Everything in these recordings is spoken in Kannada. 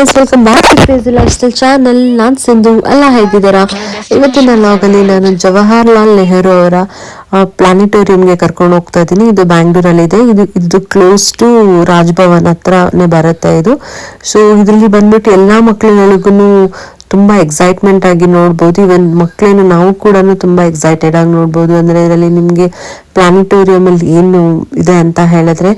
Guys welcome back to crazy lifestyle channel ನಾನು ಸಿಂಧು ಎಲ್ಲ ಹೇಗಿದ್ದೀರಾ? ಇವತ್ತಿನ ಲಾಗಲ್ಲಿ ನಾನು ಜವಾಹರ್ಲಾಲ್ ನೆಹರು ಅವರ ಪ್ಲಾನಿಟೋರಿಯಂಗೆ ಕರ್ಕೊಂಡು ಹೋಗ್ತಾ ಇದ್ದೀನಿ. ಇದು ಬ್ಯಾಂಗ್ಳೂರಲ್ಲಿ ಇದೆ, ಇದು ಇದು ಕ್ಲೋಸ್ ಟು ರಾಜ್ಭವನ್ ಹತ್ರನೇ ಬರುತ್ತೆ ಇದು. ಸೊ ಇದರಲ್ಲಿ ಬಂದ್ಬಿಟ್ಟು ಎಲ್ಲಾ ಮಕ್ಕಳುಗಳಿಗೂ ತುಂಬಾ ಎಕ್ಸೈಟ್ಮೆಂಟ್ ಆಗಿ ನೋಡ್ಬೋದು. ಇವನ್ ಮಕ್ಕಳನ್ನು ನಾವು ಕೂಡ ತುಂಬಾ ಎಕ್ಸೈಟೆಡ್ ಆಗಿ ನೋಡ್ಬೋದು. ಅಂದ್ರೆ ಇದರಲ್ಲಿ ನಿಮಗೆ ಪ್ಲಾನಿಟೋರಿಯಂ ಅಲ್ಲಿ ಏನು ಇದೆ ಅಂತ ಹೇಳಿದ್ರೆ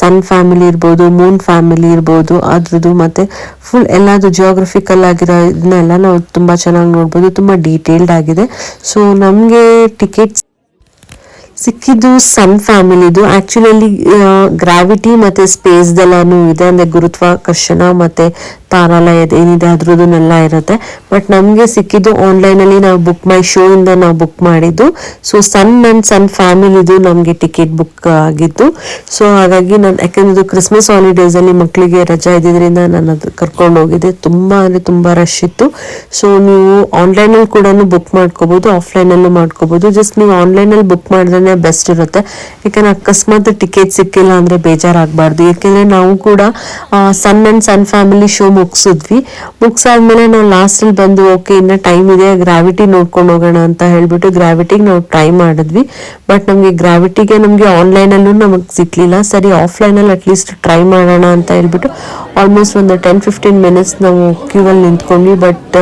ಸನ್ ಫ್ಯಾಮಿಲಿ ಇರ್ಬೋದು ಮೂನ್ ಫ್ಯಾಮಿಲಿ ಇರ್ಬೋದು, ಅದ್ರದ್ದು ಮತ್ತೆ ಫುಲ್ ಎಲ್ಲದು ಜಿಯೋಗ್ರಫಿಕಲ್ ಆಗಿರೋ ಇದನ್ನೆಲ್ಲ ನಾವು ತುಂಬಾ ಚೆನ್ನಾಗಿ ನೋಡ್ಬೋದು. ತುಂಬಾ ಡೀಟೇಲ್ಡ್ ಆಗಿದೆ. ಸೊ ನಮ್ಗೆ ಟಿಕೆಟ್ಸ್ ಸಿಕ್ಕಿದ್ದು ಸನ್ ಫ್ಯಾಮಿಲಿದು ಆಕ್ಚುಲಿ ಗ್ರಾವಿಟಿ ಮತ್ತೆ ಸ್ಪೇಸ್ ದೆಲ್ಲಾನು ಇದೆ. ಅಂದ್ರೆ ಗುರುತ್ವಾಕರ್ಷಣ ಮತ್ತೆ ತಾರಾಲಯದ ಏನಿದೆ ಅದ್ರದ್ದನ್ನೆಲ್ಲ ಇರುತ್ತೆ. ಬಟ್ ನಮಗೆ ಸಿಕ್ಕಿದ್ದು ಆನ್ಲೈನಲ್ಲಿ ನಾವು ಬುಕ್ ಮೈ ಶೋ ಇಂದ ನಾವು ಬುಕ್ ಮಾಡಿದ್ದು. ಸೊ ಸನ್ ಅಂಡ್ ಸನ್ ಫ್ಯಾಮಿಲಿದು ನಮಗೆ ಟಿಕೆಟ್ ಬುಕ್ ಆಗಿದ್ದು. ಸೊ ಹಾಗಾಗಿ ನಾನು, ಯಾಕಂದ್ರೆ ಇದು ಕ್ರಿಸ್ಮಸ್ ಹಾಲಿಡೇಸ್ ಅಲ್ಲಿ ಮಕ್ಕಳಿಗೆ ರಜಾ ಇದ್ದಿದ್ದರಿಂದ ನಾನು ಅದು ಕರ್ಕೊಂಡು ಹೋಗಿದ್ದೆ. ತುಂಬ ಅಂದರೆ ತುಂಬ ರಶ್ ಇತ್ತು. ಸೊ ನೀವು ಆನ್ಲೈನಲ್ಲಿ ಕೂಡ ಬುಕ್ ಮಾಡ್ಕೋಬೋದು ಆಫ್ಲೈನಲ್ಲೂ ಮಾಡ್ಕೋಬೋದು. ಜಸ್ಟ್ ನೀವು ಆನ್ಲೈನಲ್ಲಿ ಬುಕ್ ಮಾಡಿದ್ರೆ ಬೆಸ್ಟ್ ಇರುತ್ತೆ. ಯಾಕಂದ್ರೆ ಅಕಸ್ಮಾತ್ ಟಿಕೆಟ್ ಸಿಕ್ಕಿಲ್ಲ ಅಂದರೆ ಬೇಜಾರಾಗಬಾರ್ದು. ಯಾಕೆಂದರೆ ನಾವು ಕೂಡ sun and sun family show ಮುಗಿಸಿದ್ವಿ. ಮುಗಿಸಾದ್ಮೇಲೆ ನಾವು ಲಾಸ್ಟಲ್ಲಿ ಬಂದು ಓಕೆ ಇನ್ನು ಟೈಮ್ ಇದೆ ಗ್ರಾವಿಟಿ ನೋಡ್ಕೊಂಡು ಹೋಗೋಣ ಅಂತ ಹೇಳಿಬಿಟ್ಟು ಗ್ರಾವಿಟಿಗೆ ನಾವು ಟ್ರೈ ಮಾಡಿದ್ವಿ. ಬಟ್ ನಮಗೆ ಗ್ರಾವಿಟಿಗೆ ನಮಗೆ ಆನ್ಲೈನಲ್ಲೂ ನಮಗೆ ಸಿಗ್ಲಿಲ್ಲ. ಸರಿ ಆಫ್ಲೈನಲ್ಲಿ ಅಟ್ಲೀಸ್ಟ್ ಟ್ರೈ ಮಾಡೋಣ ಅಂತ ಹೇಳ್ಬಿಟ್ಟು ಆಲ್ಮೋಸ್ಟ್ ಒಂದು ಟೆನ್ ಫಿಫ್ಟೀನ್ ಮಿನಿಟ್ಸ್ ನಾವು ಕ್ಯೂ ಅಲ್ಲಿ ನಿಂತ್ಕೊಂಡ್ವಿ. ಬಟ್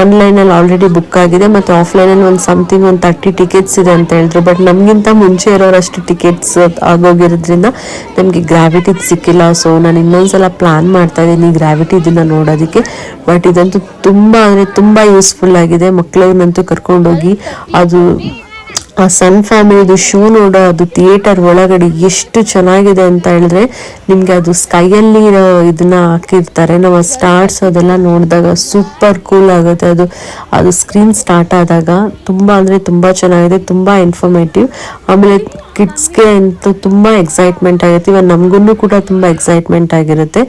ಆನ್ಲೈನ್ ಅಲ್ಲಿ ಆಲ್ರೆಡಿ ಬುಕ್ ಆಗಿದೆ ಮತ್ತೆ ಆಫ್ಲೈನ್ ಅಲ್ಲಿ ಒಂದು ಸಮಥಿಂಗ್ ಒಂದು ತರ್ಟಿ ಟಿಕೆಟ್ಸ್ ಇದೆ ಅಂತ ಹೇಳಿದ್ರು. ಬಟ್ ನಮಗಿಂತ ಮುಂಚೆ ಇರೋರಷ್ಟು ಟಿಕೆಟ್ಸ್ ಆಗೋಗಿರೋದ್ರಿಂದ ನಮಗೆ ಗ್ರಾವಿಟಿ ಸಿಕ್ಕಿಲ್ಲ. ಸೊ ನಾನು ಇನ್ನೊಂದ್ಸಲ ಪ್ಲಾನ್ ಮಾಡ್ತಾ ಇದ್ದೀನಿ ಗ್ರಾವಿಟಿ ಇದನ್ನ ನೋಡೋದಕ್ಕೆ. ಬಟ್ ಇದಂತೂ ತುಂಬಾ ಅಂದರೆ ತುಂಬಾ ಯೂಸ್ಫುಲ್ ಆಗಿದೆ. ಮಕ್ಕಳನ್ನಂತೂ ಕರ್ಕೊಂಡೋಗಿ ಅದು ಆ ಸನ್ ಫ್ಯಾಮಿಲಿದು ಶೂ ನೋಡೋ ಅದು ಥಿಯೇಟರ್ ಒಳಗಡೆ ಎಷ್ಟು ಚೆನ್ನಾಗಿದೆ ಅಂತ ಹೇಳಿದ್ರೆ ನಿಮಗೆ ಅದು ಸ್ಕೈಯಲ್ಲಿ ಇದನ್ನ ಹಾಕಿರ್ತಾರೆ. ನಾವು ಸ್ಟಾರ್ಸ್ ಅದೆಲ್ಲ ನೋಡಿದಾಗ ಸೂಪರ್ ಕೂಲ್ ಆಗುತ್ತೆ ಅದು. ಅದು ಸ್ಕ್ರೀನ್ ಸ್ಟಾರ್ಟ್ ಆದಾಗ ತುಂಬ ಅಂದರೆ ತುಂಬ ಚೆನ್ನಾಗಿದೆ, ತುಂಬ ಇನ್ಫಾರ್ಮೇಟಿವ್ ಆಮೇಲೆ ಕಿಡ್ಸ್ಗೆ ಅಂತೂ ತುಂಬ ಎಕ್ಸೈಟ್ಮೆಂಟ್ ಆಗುತ್ತೆ ಇವಾಗ ನಮಗೂ ಕೂಡ ತುಂಬ ಎಕ್ಸೈಟ್ಮೆಂಟ್ ಆಗಿರುತ್ತೆ.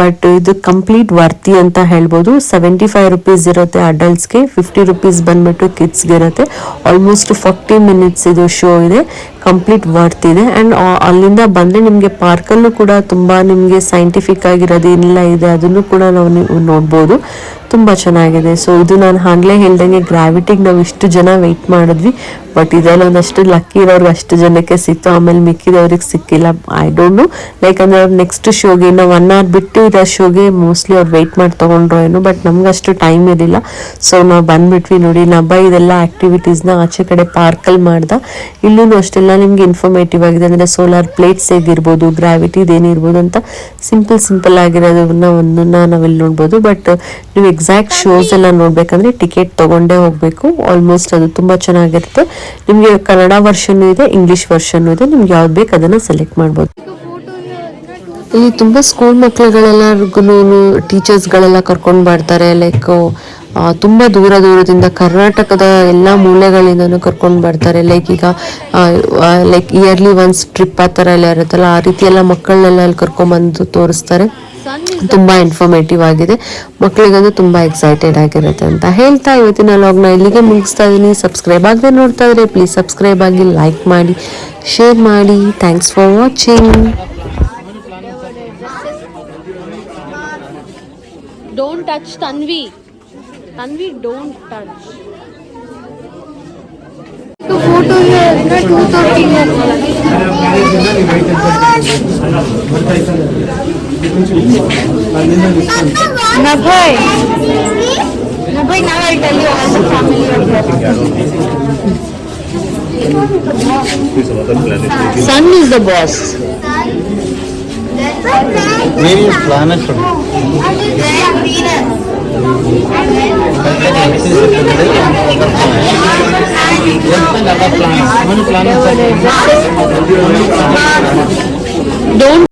ಬಟ್ ಇದು ಕಂಪ್ಲೀಟ್ ವರ್ತಿ ಅಂತ ಹೇಳ್ಬೋದು. ಸೆವೆಂಟಿ ಫೈವ್ ರುಪೀಸ್ ಇರುತ್ತೆ ಅಡಲ್ಟ್ಸ್ಗೆ ಫಿಫ್ಟಿ ರುಪೀಸ್ ಬಂದ್ಬಿಟ್ಟು ಕಿಡ್ಸ್ಗೆ ಇರುತ್ತೆ. ಆಲ್ಮೋಸ್ಟ್ ಫಾರ್ಟಿ ಮಿನಿಟ್ಸ್ ಇದು ಶೋ ಇದೆ. ಕಂಪ್ಲೀಟ್ ವರ್ತ್ ಇದೆ. ಆ್ಯಂಡ್ ಅಲ್ಲಿಂದ ಬಂದರೆ ನಿಮಗೆ ಪಾರ್ಕಲ್ಲೂ ಕೂಡ ತುಂಬ ನಿಮಗೆ ಸೈಂಟಿಫಿಕ್ ಆಗಿರೋದು ಇಲ್ಲ ಇದೆ, ಅದನ್ನು ಕೂಡ ನಾವು ನೀವು ನೋಡ್ಬೋದು. ತುಂಬ ಚೆನ್ನಾಗಿದೆ. ಸೊ ಇದು ನಾನು ಆಗ್ಲೇ ಹೇಳ್ದಂಗೆ ಗ್ರಾವಿಟಿಗೆ ನಾವು ಇಷ್ಟು ಜನ ವೆಯ್ಟ್ ಮಾಡಿದ್ವಿ. ಬಟ್ ಇದೆಲ್ಲ ಒಂದಷ್ಟು ಲಕ್ಕಿ ಇರೋರು ಅಷ್ಟು ಜನಕ್ಕೆ ಸಿಕ್ತು ಆಮೇಲೆ ಮಿಕ್ಕಿದವ್ರಿಗೆ ಸಿಕ್ಕಿಲ್ಲ. ಐ ಡೋಂಟ್ ನೋ ಲೈಕ್ ಅಂದರೆ ಅವ್ರು ನೆಕ್ಸ್ಟ್ ಶೋಗೆ ಇನ್ನು ಒನ್ ಅವರ್ ಬಿಟ್ಟು ಇರೋ ಶೋಗೆ ಮೋಸ್ಟ್ಲಿ ಅವ್ರು ವೆಯ್ಟ್ ಮಾಡಿ ತೊಗೊಂಡ್ರು ಏನು ಬಟ್ ನಮ್ಗೆ ಅಷ್ಟು ಟೈಮ್ ಇರಲಿಲ್ಲ. ಸೊ ನಾವು ಬಂದ್ಬಿಟ್ವಿ ನೋಡಿ. ನಬ್ಬ ಇದೆಲ್ಲ ಆ್ಯಕ್ಟಿವಿಟೀಸ್ನ ಆಚೆ ಕಡೆ ಪಾರ್ಕಲ್ಲಿ ಮಾಡ್ದ. ಇಲ್ಲೂ ಅಷ್ಟೆಲ್ಲ ನಿಮ್ಗೆ ಇನ್ಫಾರ್ಮೇಟಿವ್ ಆಗಿದೆ. ಅಂದರೆ ಸೋಲಾರ್ ಪ್ಲೇಟ್ಸ್ ಹೇಗಿರ್ಬೋದು ಗ್ರಾವಿಟಿ ಏನಿರ್ಬೋದು ಅಂತ ಸಿಂಪಲ್ ಸಿಂಪಲ್ ಆಗಿರೋದನ್ನ ಒಂದನ್ನ ನಾವಿಲ್ಲಿ ನೋಡ್ಬೋದು. ಬಟ್ ನೀವು ಎಕ್ಸಾಕ್ಟ್ ಶೋಸ್ ಎಲ್ಲ ನೋಡ್ಬೇಕಂದ್ರೆ ಟಿಕೆಟ್ ತೊಗೊಂಡೇ ಹೋಗಬೇಕು. ಆಲ್ಮೋಸ್ಟ್ ಅದು ತುಂಬಾ ಚೆನ್ನಾಗಿರುತ್ತೆ. ನಿಮಗೆ ಕನ್ನಡ ವರ್ಷನ್ ಇದೆ ಇಂಗ್ಲೀಷ್ ವರ್ಷನ್ ಇದೆ ನಿಮ್ಗೆ ಯಾವ್ದು ಬೇಕು ಅದನ್ನ ಸೆಲೆಕ್ಟ್ ಮಾಡ್ಬೋದು. ಇಲ್ಲಿ ತುಂಬಾ ಸ್ಕೂಲ್ ಮಕ್ಳುಗಳೆಲ್ಲರಿಗೂ ಟೀಚರ್ಸ್ಗಳೆಲ್ಲ ಕರ್ಕೊಂಡು ಬರ್ತಾರೆ ಲೈಕ್ ತುಂಬಾ ದೂರ ದೂರದಿಂದ ಕರ್ನಾಟಕದ ಎಲ್ಲಾ ಮೂಲೆಗಳಿಂದನೂ ಕರ್ಕೊಂಡು ಬರ್ತಾರೆ. ಲೈಕ್ ಈಗ ಲೈಕ್ ಇಯರ್ಲಿ ಒನ್ಸ್ ಟ್ರಿಪ್ ಆ ಥರ ಎಲ್ಲ ಇರುತ್ತಲ್ಲ, ಆ ರೀತಿ ಎಲ್ಲ ಮಕ್ಕಳನ್ನೆಲ್ಲ ಅಲ್ಲಿ ಕರ್ಕೊಂಡ್ಬಂದು ತೋರಿಸ್ತಾರೆ. ತುಂಬಾ ಇನ್ಫಾರ್ಮೇಟಿವ್ ಆಗಿದೆ. ಮಕ್ಕಳಿಗಂತೂ ತುಂಬಾ ಎಕ್ಸೈಟೆಡ್ ಆಗಿರುತ್ತೆ ಅಂತ ಹೇಳ್ತಾ ಇವತ್ತಿನ ಲಾಗ್ನ ಇಲ್ಲಿಗೆ ಮುಗಿಸ್ತಾ ಇದೀನಿ ಸಬ್ಸ್ಕ್ರೈಬ್ ಆಗದೆ ನೋಡ್ತಾ ಇದ್ರೆ ಪ್ಲೀಸ್ ಸಬ್ಸ್ಕ್ರೈಬ್ ಆಗಿ ಲೈಕ್ ಮಾಡಿ ಶೇರ್ ಮಾಡಿ. Thanks for watching Don't touch Tanvi. Tanvi, don't touch. To photo here, uh, two thirty. Nabhai. Nabhai, now I tell you family of Sun is the boss. Where is planet? Oh, Venus. दोन